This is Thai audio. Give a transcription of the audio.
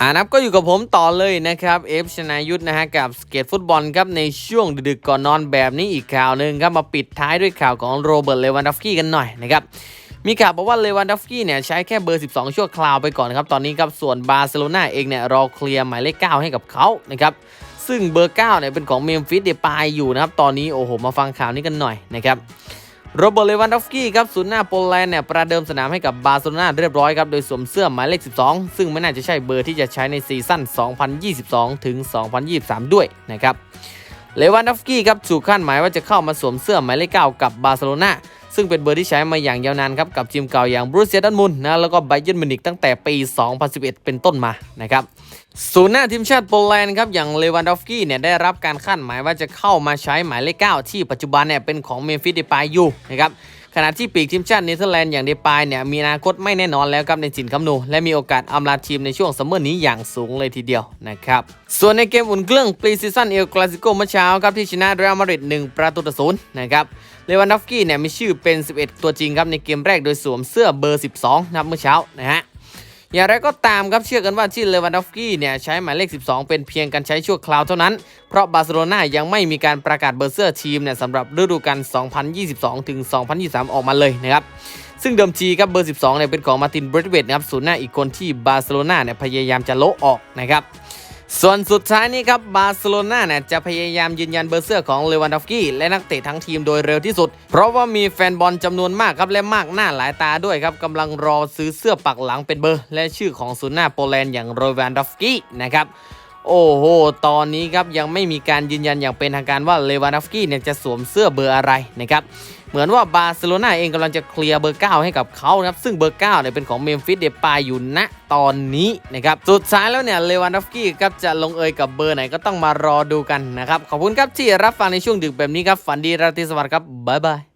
อ่านับก็อยู่กับผมต่อเลยนะครับเอฟชนายุทธนะฮะกับสเกตฟุตบอลครับในช่วงดึกๆก่อนนอนแบบนี้อีกข่าวหนึ่งครับมาปิดท้ายด้วยข่าวของโรเบิร์ตเลวันดอฟสกี้กันหน่อยนะครับมีข่าวบอกว่าเลวันดอฟสกี้เนี่ยใช้แค่เบอร์ 12 ชั่วคราวไปก่อนครับตอนนี้ครับส่วนบาร์เซโลนาเองเนี่ยรอเคลียร์หมายเลข 9 ให้กับเขานะครับซึ่งเบอร์ 9 เนี่ยเป็นของเมมฟิสเดปายอยู่นะครับตอนนี้โอ้โหมาฟังข่าวนี้กันหน่อยนะครับ โรเบิร์ตเลวันดอฟสกี้ครับศูนย์หน้าโปแลนด์เนี่ยประเดิมสนามให้กับบาร์เซโลนาเรียบร้อยครับโดยสวมเสื้อหมายเลข 12 ซึ่งไม่น่าจะใช่เบอร์ที่จะใช้ในซีซั่น 2022 ถึง 2023 ด้วยนะครับเลวันดอฟสกี้ครับถูกคาดหมายว่าจะเข้ามาสวมเสื้อหมายเลข 9 กับบาร์เซโลนา ซึ่งเป็นเบอร์ที่ใช้มาอย่างยาวนานครับกับทีมเก่าอย่างบรูเซียดอนมุนนะแล้วก็ไบเยนมิวนิกตั้งแต่ปี 2011 เป็นต้นมานะครับศูนย์หน้าทีมชาติโปแลนด์ครับอย่างเลวันดอฟกี้เนี่ยได้รับการคาดหมายว่าจะเข้ามาใช้หมายเลข 9 ที่ปัจจุบันเนี่ยเป็นของเมมฟิสเดปายอยู่นะครับขณะที่ปีกทีมชาติเนเธอร์แลนด์อย่างเดปายเนี่ยมีอนาคตไม่แน่นอนแล้วครับในจินคัมนู และมีโอกาสอำลาทีมในช่วงซัมเมอร์นี้อย่างสูงเลยทีเดียวนะครับ ส่วนในเกมอุ่นเครื่องปรีซีซั่นเอลคลาสิโกเมื่อเช้าครับที่ชนะเรอัลมาดริด1ประตูต่อศูนย์นะครับเลวันดอฟกี้เนี่ยมีชื่อเป็น 11 ตัวจริงครับในเกมแรกโดยสวมเสื้อเบอร์ 12นะครับเมื่อเช้านะฮะอย่างไรก็ตามครับเชื่อกันว่าที่เลวันดอฟกี้เนี่ยใช้หมายเลข 12 เป็นเพียงการใช้ชั่วคราวเท่านั้น เพราะบาร์เซโลนายังไม่มีการประกาศเบอร์เสื้อทีมเนี่ยสำหรับฤดูกาล 2022 ถึง 2023 ออกมาเลยนะครับซึ่งเดิมทีครับเบอร์ 12เนี่ยเป็นของมาร์ตินเบรดเวตนะครับศูนย์หน้าอีกคนที่บาร์เซโลนาเนี่ยพยายามจะโละออกนะครับ ส่วนสุดท้ายนี้ครับบาร์เซโลนาเนี่ยจะพยายามยืนยันเบอร์เสื้อของเลวันดอฟกี้และนักเตะทั้งทีมโดยเร็วที่สุด เพราะว่ามีแฟนบอลจำนวนมากครับและมากหน้าหลายตาด้วยครับกำลังรอซื้อเสื้อปักหลังเป็นเบอร์ และชื่อของศูนย์หน้าโปแลนด์อย่างโรวันดอฟกี้นะครับ โอ้โห ตอนนี้ครับยังไม่มีการยืนยันอย่างเป็นทางการว่าเลวานอฟสกี้เนี่ยจะสวมเสื้อเบอร์อะไรนะครับ เหมือนว่าบาร์เซโลนาเองกำลังจะเคลียร์เบอร์ 9 ให้กับเขานะครับซึ่งเบอร์ 9เนี่ยเป็นของเมมฟิสเดปายอยู่ณตอนนี้นะครับสุดท้ายแล้วเนี่ยเลวานอฟสกี้ครับจะลงเอยกับเบอร์ไหนก็ต้องมารอดูกันนะครับ ขอบคุณครับที่รับฟังในช่วงดึกแบบนี้ครับฝันดีราตรีสวัสดิ์ครับบ๊ายบาย